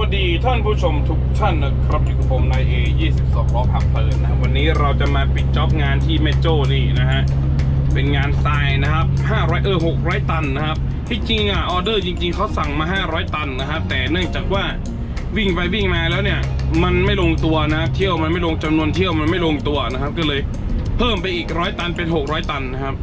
วัสดีท่านผู้ชมทุกท่านนะครับอยู่กับผมนายเอ22ล้อพับเพลินนะวันนี้เราจะมาปิดจ็อบงานที่เมโจนี่นะฮะเป็นงานทรายนะครับ500เออ600 ตันนะครับที่จริงอะออเดอร์จริง ๆเขาสั่งมา 500 ตันนะครับแต่เนื่องจากว่าวิ่งไปวิ่งมาแล้วเนี่ย มันไม่ลงตัวนะเที่ยวมันไม่ลงจำนวนเที่ยวมันไม่ลงตัวนะครับ ก็เลยเพิ่มไปอีกร้อยตันเป็น 600 ตันนะครับ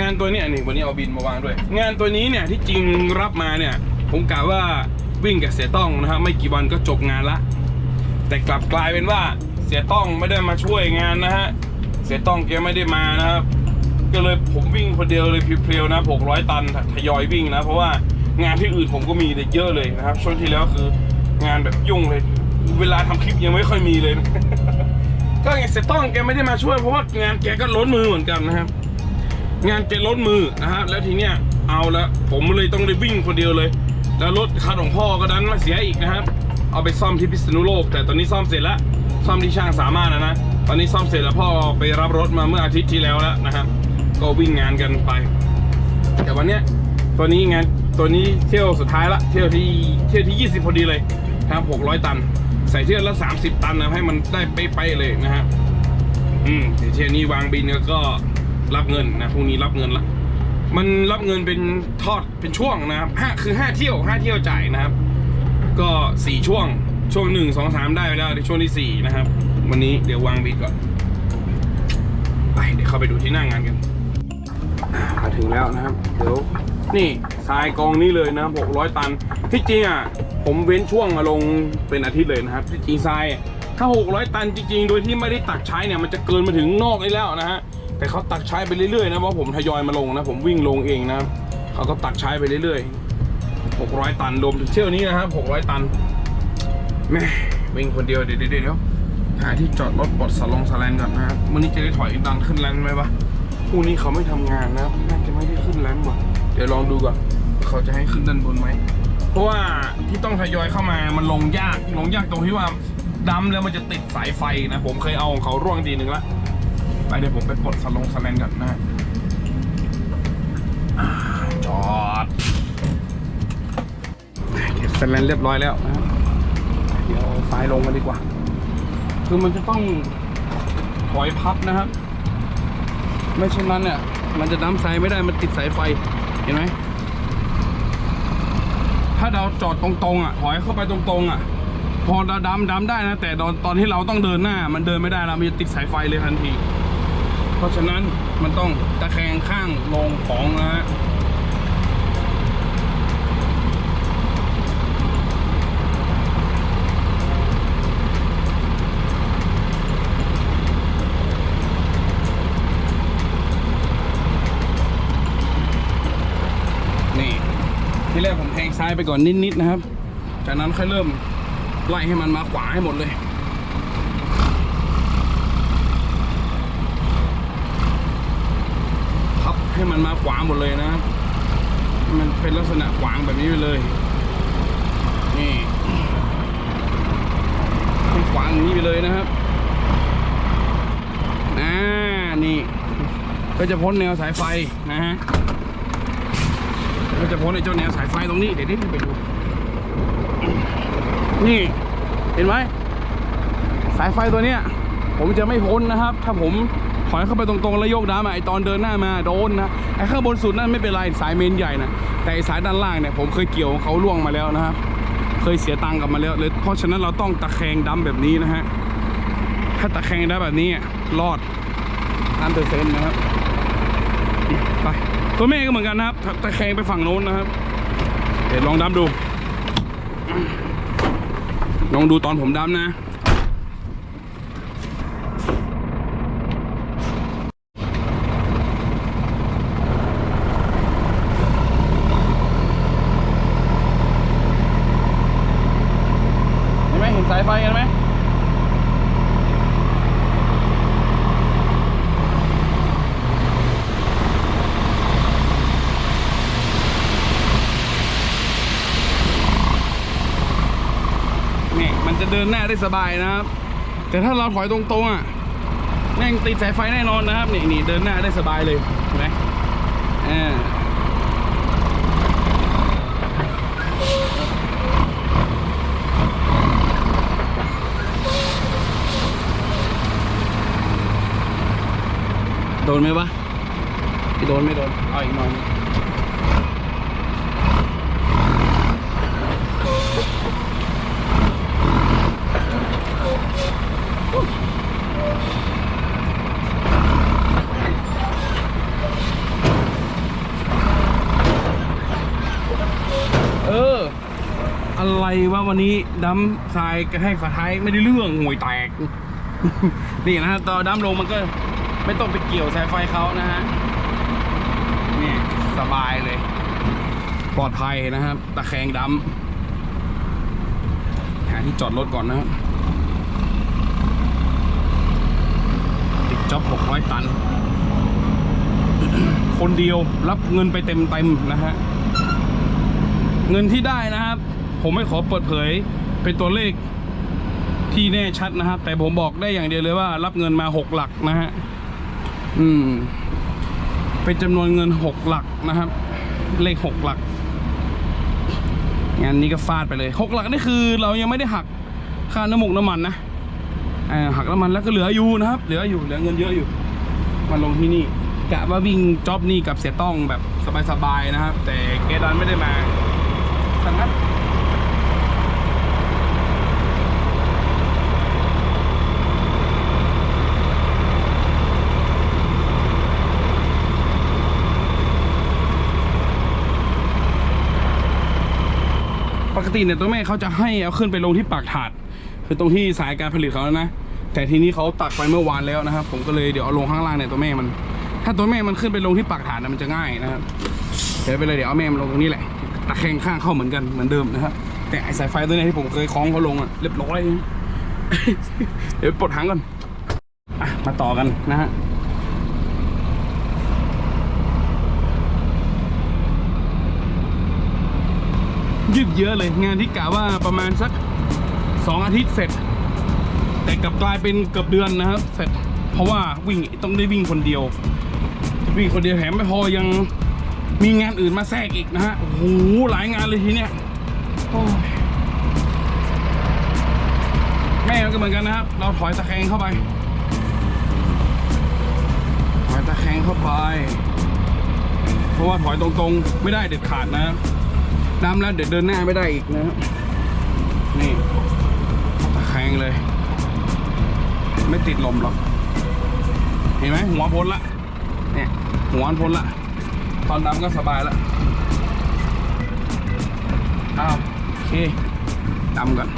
งานตัวนี้นี่วันนี้เอาบินมาวางด้วย งานตัวนี้เนี่ยที่จริงรับมาเนี่ยผมกะว่า วิ่งกับเสียต้องนะครับไม่กี่วันก็จบงานละ แต่กลับกลายเป็นว่าเสียต้องไม่ได้มาช่วยงานนะฮะเสียต้องแกไม่ได้มานะครับ ก็เลยผมวิ่งคนเดียวเลยเพลียวๆนะ600 ตันทยอยวิ่งนะเพราะว่างานที่อื่นผมก็มีแต่เยอะเลยนะครับ ช่วงที่แล้วคืองานแบบยุ่งเลย เวลาทำคลิปยังไม่ค่อยมีเลยนะก็ไงเสียต้องแกไม่ได้มาช่วยเพราะว่างานแกก็ล้นมือเหมือนกันนะครับ งานแกล้นมือนะครับแล้วทีเนี้ยเอาละผมเลยต้องได้วิ่งคนเดียวเลย แล้วรถคันของพ่อก็ดันมาเสียอีกนะครับ เอาไปซ่อมที่พิษณุโลก แต่ตอนนี้ซ่อมเสร็จแล้ว ซ่อมที่ช่างสามารถนะนะ ตอนนี้ซ่อมเสร็จแล้วพ่อไปรับรถมาเมื่ออาทิตย์ที่แล้วแล้วนะครับ ก็วิ่งงานกันไป แต่วันเนี้ยตัวนี้งานตัวนี้เที่ยวสุดท้ายละเที่ยวที่เที่ยวที่ 20 พอดีเลยครับ 600 ตัน ใส่เที่ยวละ 30 ตันนะให้มันได้เป๊ะๆเลยนะครับอืมเดี๋ยวเที่ยวนี้วางบินแล้วก็รับเงินนะพรุ่งนี้รับเงินละ มันรับเงินเป็นทอดเป็นช่วงนะครับห้าคือห้าเที่ยวห้าเที่ยวจ่ายนะครับ ก็สี่ช่วงช่วงหนึ่งสองสามได้ไปแล้วในช่วงที่สี่นะครับ วันนี้เดี๋ยววางบินก่อนไปเดี๋ยวเข้าไปดูที่หน้างานกันมาถึงแล้วนะครับเดี๋ยวนี่ทรายกองนี้เลยนะหกร้อยตันที่จริงอะผมเว้นช่วงมาลงเป็นอาทิตย์เลยนะครับที่จริงทรายถ้าหกร้อยตันจริงๆ โดยที่ไม่ได้ตักใช้เนี่ยมันจะเกินมาถึงนอกนี้แล้วนะฮะ แต่เขาตักใช้ไปเรื่อยๆนะเพราะผมทยอยมาลงนะ ผมวิ่งลงเองนะเขาก็ตักใช้ไปเรื่อยๆ 600 ตันรวมถึงเที่ยวนี้นะครับ600 ตันแม่วิ่งคนเดียวเดี๋ยวเดี๋ยวเดี๋ยวหาที่จอดรถปลดสลงสแลนก่อนนะครับวันนี้จะได้ถอยดันขึ้นแลนด์ไหมวะพรุ่งนี้เขาไม่ทำงานนะน่าจะไม่ได้ขึ้นแลนด์ว่ะเดี๋ยวลองดูก่อนเขาจะให้ขึ้นด้านบนไหมเพราะว่าที่ต้องทยอยเข้ามามันลงยากลงยากตรงที่ว่าดำแล้วมันจะติดสายไฟนะ ผมเคยเอาของเขาร่วงทีหนึ่งละ ไปเดี๋ยวผมไปปลดสลงสแลนก่อนนะฮะจอดเก็บสแลนเรียบร้อยแล้วนะเดี๋ยวซ้ายลงกันดีกว่า คือมันจะต้องถอยพับนะครับ ไม่เช่นนั้นเนี่ยมันจะดั้มสายไม่ได้มันติดสายไฟเห็นไหมถ้าเราจอดตรงๆอะถอยเข้าไปตรงๆอะ พอเราดัมดัมได้นะ แต่ตอนตอนที่เราต้องเดินหน้า มันเดินไม่ได้แล้วมันจะติดสายไฟเลยทันที เพราะฉะนั้นมันต้องตะแคงข้างลงของนะฮะนี่ที่แรกผมแทงซ้ายไปก่อนนิดๆนะครับ จากนั้นค่อยเริ่มไล่ให้มันมาขวาให้หมดเลย พับ ให้มันมาขวางหมดเลยนะครับ มันเป็นลักษณะขวางแบบนี้ไปเลย นี่ให้ขวางนี้ไปเลยนะครับอ่านี่ ก็จะพ้นแนวสายไฟนะฮะก็จะพ้นไอ้เจ้าแนวสายไฟตรงนี้ เดี๋ยวนี้ไปดูนี่เห็นไหมสายไฟตัวเนี้ย ผมจะไม่พ้นนะครับ ถ้าผม ถอยเข้าไปตรงๆแล้วโยกดามอะไอตอนเดินหน้ามาโดนนะไอข้างบนสุดนั่นไม่เป็นไรสายเมนใหญ่นะแต่สายด้านล่างเนี่ยผมเคยเกี่ยวเขาล่วงมาแล้วนะครับเคยเสียตังค์กับมาแล้วเลยเพราะฉะนั้นเราต้องตะแคงดำแบบนี้นะฮะถ้าตะแคงได้แบบนี้รอดอันเปอร์เซ็นต์นะครับไปตัวแม่ก็เหมือนกันนะครับตะแคงไปฝั่งโน้นนะครับ เดี๋ยวลองดำดูลองดูตอนผมดำนะ จะเดินหน้าได้สบายนะครับ แต่ถ้าเราถอยตรงๆอะแม่งติดสายไฟแน่นอนนะครับนี่นี่เดินหน้าได้สบายเลยเห็นไหมเออโดนไหมวะโดนไม่โดนเอาอีกหน่อย วะวันนี้ดัมทรายกระแทกฝาท้ายไม่ได้เรื่องห่วยแตก นี่นะฮะตอนดัมลงมันก็ไม่ต้องไปเกี่ยวสายไฟเขานะฮะนี่สบายเลย ปลอดภัยนะครับ ตะแคงดัมหาที่จอดรถก่อนนะครับติดจ็อบ600 ตัน คนเดียวรับเงินไปเต็มๆนะฮะ เงินที่ได้นะครับ ผมไม่ขอเปิดเผยเป็นตัวเลขที่แน่ชัดนะครับ แต่ผมบอกได้อย่างเดียวเลยว่า รับเงินมาหกหลักนะฮะอืม เป็นจำนวนเงินหกหลักนะครับ เลขหกหลักงานนี้ก็ฟาดไปเลยหกหลักนี่คือ เรายังไม่ได้หักค่าน้ำมูกน้ำมันนะอ่าหักน้ำมันแล้วก็เหลืออยู่นะครับ เหลืออยู่เหลือเงินเยอะอยู่มาลงที่นี่กะว่าวิ่งจ็อบนี่กับเสียต้องแบบสบายๆนะครับ แต่เกดันไม่ได้มาสังนั้น ติเนี่ยตัวแม่เขาจะให้เอาขึ้นไปลงที่ปากถาด คือตรงที่สายการผลิตเขาแล้วนะ แต่ทีนี้เขาตักไปเมื่อวานแล้วนะครับ ผมก็เลยเดี๋ยวเอาลงข้างล่างเนี่ยตัวแม่มัน ถ้าตัวแม่มันขึ้นไปลงที่ปากถาดนะมันจะง่ายนะครับ เดี๋ยวไปเลยเดี๋ยวเอาแม่มันลงตรงนี้แหละ ตะแคงข้างเข้าเหมือนกันเหมือนเดิมนะครับ แต่ไอสายไฟตัวนี้ที่ผมเคยคล้องเขาลงอะเรียบร้อย เดี๋ยวปลดหางก่อน อะมาต่อกันนะฮะ ยืดเยอะเลยงานที่กะว่าประมาณสักสองอาทิตย์เสร็จ แต่กลับกลายเป็นเกือบเดือนนะครับ เสร็จ เพราะว่าวิ่งต้องได้วิ่งคนเดียววิ่งคนเดียวแถมไม่พอยังมีงานอื่นมาแทรกอีกนะฮะโอ้โหหลายงานเลยทีเนี้ยแม่ก็เหมือนกันนะครับ เราถอยตะแคงเข้าไปถอยตะแคงเข้าไป เพราะว่าถอยตรงๆ ไม่ได้เด็ดขาดนะ ครับน้ำแล้วเดี๋ยวเดินหน้าไม่ได้อีกนะครับนี่ตะแคงเลย ไม่ติดลมหรอก เห็นไหมหัวพ้นละเนี่ยหัวพ้นละ ตอนดำก็สบายละอ้าวโอเคดำก่อน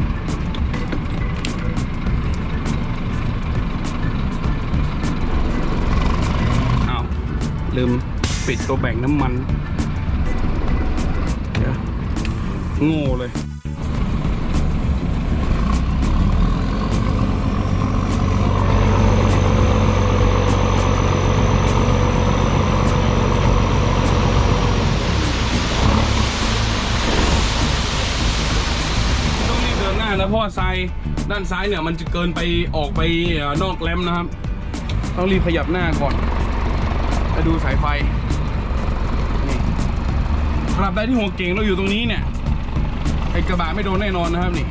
อ้าวลืมปิดตัวแบ่งน้ำมัน โง่เลยต้องรีบเดินหน้าแล้วเพราะว่าซ้ายด้านซ้ายเนี่ยมันจะเกินไปออกไปนอกแรมนะครับ ต้องรีบขยับหน้าก่อนมาดูสายไฟนี่ตราบใดที่หัวเก่งเราอยู่ตรงนี้เนี่ย ไอกระบะไม่โดนแน่นอนนะครับนี่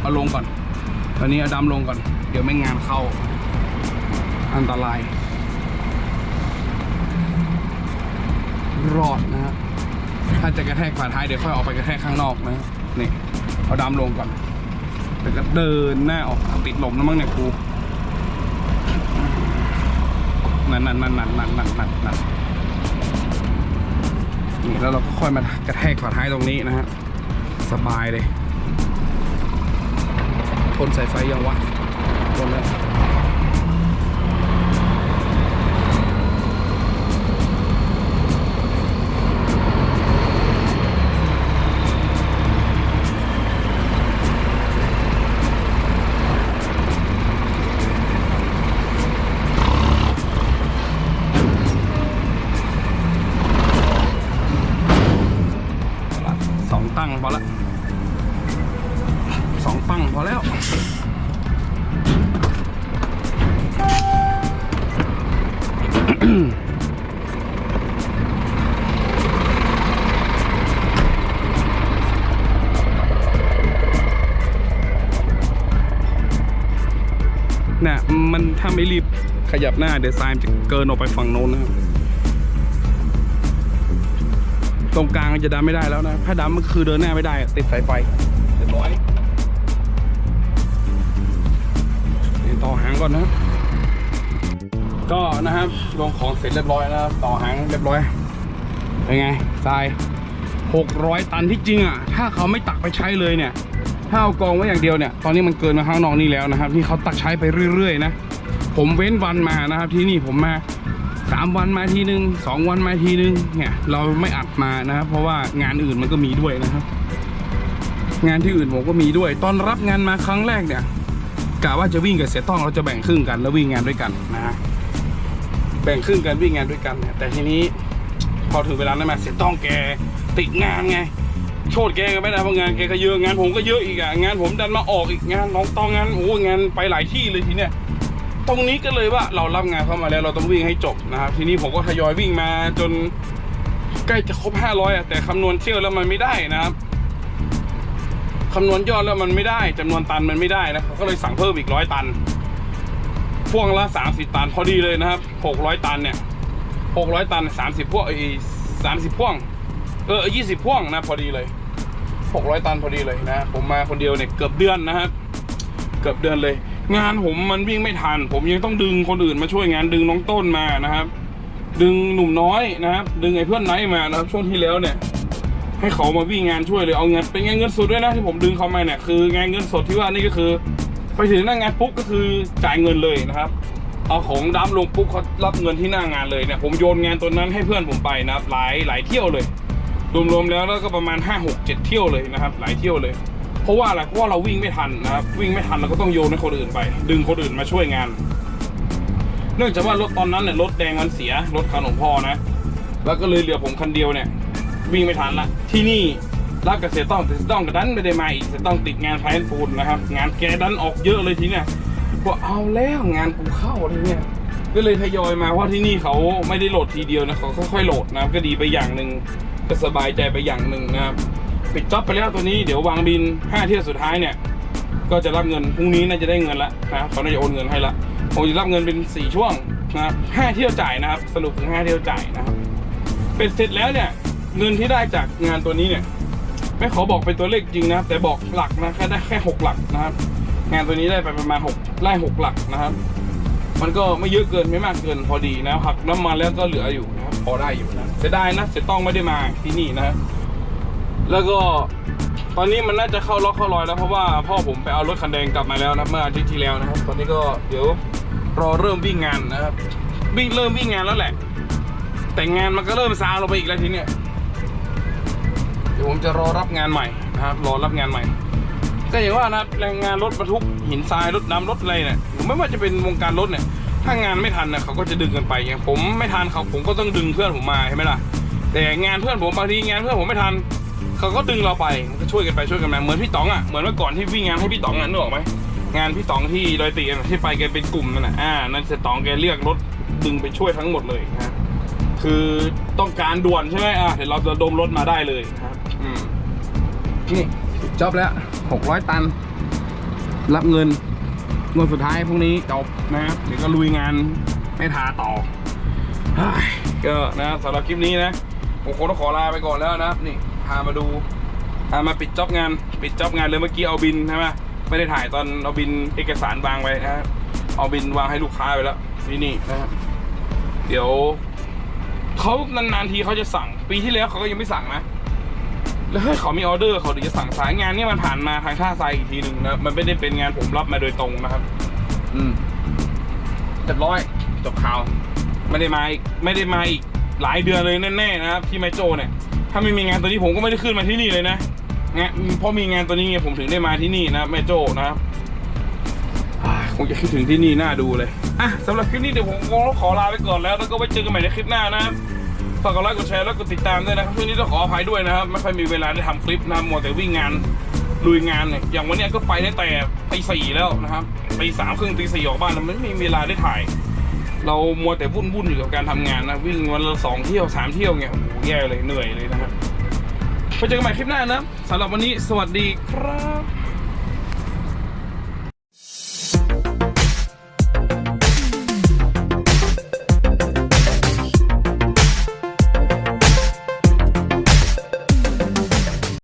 เอาลงก่อน ตอนนี้เอาดำลงก่อน เดี๋ยวไม่งานเข้า อันตราย รอดนะฮะถ้าจะกระแทกฝาท้ายเดี๋ยวค่อยออกไปกระแทกข้างนอกนะนี่เอาดำลงก่อนแต่ก็เดินหน้าออกปิดหลมแล้วมั้งเนี่ยครูนั่นนั่นนั่นนั่นนั่นนั่นนั่นนี่แล้วเราก็ค่อยมากระแทกฝาท้ายตรงนี้นะฮะ สบายเลยทนสายไฟยังวะทนแล้ว ถ้าไม่รีบขยับหน้าเดี๋ยวทรายมันจะเกินออกไปฝั่งโน้นนะครับตรงกลางจะดันไม่ได้แล้วนะ ถ้าดันมันคือเดินหน้าไม่ได้ ติดสายไฟเรียบร้อยต่อหางก่อนนะ ก็นะครับลงของเสร็จเรียบร้อยแล้วต่อหางเรียบร้อยเป็นไงทราย600 ตันที่จริงอะ ถ้าเขาไม่ตักไปใช้เลยเนี่ย ถ้าเอากองไว้อย่างเดียวเนี่ย ตอนนี้มันเกินมาข้างนอกนี่แล้วนะครับที่เขาตักใช้ไปเรื่อยๆนะ ผมเว้นวันมานะครับ ที่นี่ผมมาสามวันมาทีนึงสองวันมาทีนึงเนี่ย เราไม่อัดมานะครับ เพราะว่างานอื่นมันก็มีด้วยนะครับ งานที่อื่นผมก็มีด้วย ตอนรับงานมาครั้งแรกเนี่ยกะว่าจะวิ่งกับเสียต้องเราจะแบ่งครึ่งกันแล้ววิ่งงานด้วยกันนะฮะแบ่งครึ่งกันวิ่งงานด้วยกันเนี่ยแต่ทีนี้พอถึงเวลานั้นมาเสียต้องแกติดงานไงโทษแกก็ไม่ได้เพราะงานแกก็เยอะงานผมก็เยอะอีกอะงานผมดันมาออกอีกงานน้องต้องงานโอ้งานไปหลายที่เลยทีเนี้ย ตรงนี้ก็เลยว่าเรารับงานเข้ามาแล้วเราต้องวิ่งให้จบนะครับ ทีนี้ผมก็ทยอยวิ่งมาจนใกล้จะครบ 500อะแต่คำนวณเที่ยวแล้วมันไม่ได้นะครับคำนวณยอดแล้วมันไม่ได้จำนวนตันมันไม่ได้นะเขาก็เลยสั่งเพิ่มอีกร้อยตันพ่วงละ30ตันพอดีเลยนะครับ600ตันเนี่ยหกร้อยตันสามสิบพ่วงไอ้สามสิบพ่วง เออยี่สิบพ่วงนะพอดีเลยหกร้อยตันพอดีเลยนะ ผมมาคนเดียวเนี่ยเกือบเดือนนะครับ เกือบเดือนเลย งานผมมันวิ่งไม่ทัน ผมยังต้องดึงคนอื่นมาช่วยงานดึงน้องต้นมานะครับ ดึงหนุ่มน้อยนะครับ ดึงไอ้เพื่อนไนท์มานะครับ ช่วงที่แล้วเนี่ย ให้เขามาวิ่งงานช่วยเลยเอาเงินเป็นงานเงินสดด้วยนะที่ผมดึงเขามาเนี่ยคืองานเงินสดที่ว่านี่ก็คือ ไปถึงหน้างานปุ๊บก็คือจ่ายเงินเลยนะครับเอาของดัมลงปุ๊บเขารับเงินที่หน้างานเลยเนี่ยผมโยนงานตัวนั้นให้เพื่อนผมไปนะครับหลายหลายเที่ยวเลยรวมๆแล้วแล้วก็ประมาณ5 6 7เที่ยวเลยนะครับ หลายเที่ยวเลย เพราะว่าอะไรเพราะว่าเราวิ่งไม่ทันนะครับวิ่งไม่ทันเราก็ต้องโยนให้คนอื่นไป ดึงคนอื่นมาช่วยงาน เนื่องจากว่ารถตอนนั้นเนี่ยรถแดงมันเสียรถคันของพ่อนะ แล้วก็เลยเหลือผมคันเดียวเนี่ย วิ่งไม่ทันละที่นี่รับกับเสียต้องต่เสียต้องกับดันไม่ได้มาอีกเสียต้องติดงานไพน์ฟูดนะครับ งานแกดันออกเยอะเลยทีเนี่ยบอกเอาแล้วงานกูเข้าเลยเนี่ยก็เลยทยอยมาเพราะที่นี่เขาไม่ได้โหลดทีเดียวนะเขาค่อยๆโหลดนะก็ดีไปอย่างหนึ่งก็สบายใจไปอย่างหนึ่งนะครับ ปิดจ็อบไปแล้วตัวนี้เดี๋ยววางบิน5เที่ยวสุดท้ายเนี่ยก็จะรับเงินพรุ่งนี้น่าจะได้เงินละนะเขาน่าจะโอนเงินให้ละผมจะรับเงินเป็นสี่ช่วงนะครับห้าเที่ยวจ่ายนะครับ สรุปถึงห้าเที่ยวจ่ายนะครับเป็นเสร็จแล้วเนี่ยเงินที่ได้จากงานตัวนี้เนี่ยไม่ขอบอกเป็นตัวเลขจริงนะแต่บอกหลักนะแค่ได้แค่หกหลักนะครับ งานตัวนี้ได้ไปประมาณหกไล่หกหลักนะครับ มันก็ไม่เยอะเกินไม่มากเกินพอดีนะหักน้ำมันแล้วก็เหลืออยู่นะครับพอได้อยู่นะเสียดายนะเสียต้องไม่ได้มาที่นี่นะครับ แล้วก็ตอนนี้มันน่าจะเข้าล็อกเข้ารอยแล้วเพราะว่าพ่อผมไปเอารถคันแดงกลับมาแล้วนะเมื่ออาทิตย์ที่แล้วนะครับ ตอนนี้ก็เดี๋ยวรอเริ่มวิ่งงานนะครับวิ่งเริ่มวิ่งงานแล้วแหละ แต่งานมันก็เริ่มซาลงไปอีกแล้วทีเนี้ยเดี๋ยวผมจะรอรับงานใหม่นะครับรอรับงานใหม่ ก็อย่างว่านะครับแรงงานรถบรรทุกหินทรายรถน้ำรถอะไรเนี่ยไม่ว่าจะเป็นวงการรถเนี่ยถ้างานไม่ทันเนี่ยเขาก็จะดึงกันไปอย่างผมไม่ทันเขาผมก็ต้องดึงเพื่อนผมมาใช่ไหมล่ะแต่งานเพื่อนผมบางทีงานเพื่อนผมไม่ทัน เขาก็ดึงเราไปมันก็ช่วยกันไปช่วยกันมาเหมือนพี่ต๋องอะเหมือนเมื่อก่อนที่วิ่งงานให้พี่ต๋องอะนึกออกไหมงานพี่ต๋องที่ดอยตีนที่ไปแกเป็นกลุ่มนั่นน่ะอ่านั่นเสยต๋องแกเรียกรถดึงไปช่วยทั้งหมดเลยนะคือต้องการด่วนใช่ไหมอะเดี๋ยวเราจะดมรถมาได้เลยนะครับอืมนี่จบแล้ว600ตัน รับเงินงวดสุดท้ายพรุ่งนี้จบนะครับเดี๋ยวก็ลุยงานไม่ทาต่อก็นะสำหรับคลิปนี้นะผมคงต้องขอลาไปก่อนแล้วนะครับนี่ พามาดูพามาปิดจ็อบงาน ปิดจ็อบงานเลยเมื่อกี้เอาบินใช่ไหมไม่ได้ถ่ายตอนเอาบินเอกสารวางไว้นะครับเอาบินวางให้ลูกค้าไปแล้วนี่นี่นะครับเดี๋ยวเขานานๆทีเขาจะสั่ง ปีที่แล้วเขาก็ยังไม่สั่งนะแล้วถ้าเขามีออเดอร์เขาถึงจะสั่งสายงานนี่มันผ่านมาทางท่าทรายอีกทีหนึ่งนะมันไม่ได้เป็นงานผมรับมาโดยตรงนะครับ อืมเรียบร้อยจบข่าว ไม่ได้มาอีกไม่ได้มาอีกหลายเดือนเลยแน่ๆนะครับที่แมโจเนี่ย ถ้าไม่มีงานตัวนี้ผมก็ไม่ได้ขึ้นมาที่นี่เลยนะงานเพราะมีงานตัวนี้ไงผมถึงได้มาที่นี่นะแม่โจ้นะครับคงจะคิดถึงที่นี่น่าดูเลย อะสำหรับคลิปนี้เดี๋ยวผมคงต้องขอลาไปก่อนแล้ว แล้วก็ไว้เจอกันใหม่ในคลิปหน้านะครับฝากกดไลค์กดแชร์แล้วกดติดตามด้วยนะครับช่วงนี้ต้องขออภัยด้วยนะครับ ไม่ค่อยมีเวลาได้ทำคลิปนะมัวแต่วิ่งงานลุยงานเนี่ยอย่างวันนี้ก็ไปได้แต่ตีสี่แล้วนะครับตีสามครึ่งตีสี่ออกบ้านแล้วไม่มีเวลาได้ถ่าย เรามัวแต่วุ่นวุ่นๆอยู่กับการทำงานนะวิ่งวันละสองเที่ยวสามเที่ยวเงี้ยโอ้โหแย่เลยเหนื่อยเลยนะครับไปเจอกันใหม่คลิปหน้านะสำหรับวันนี้สวัสดีครับ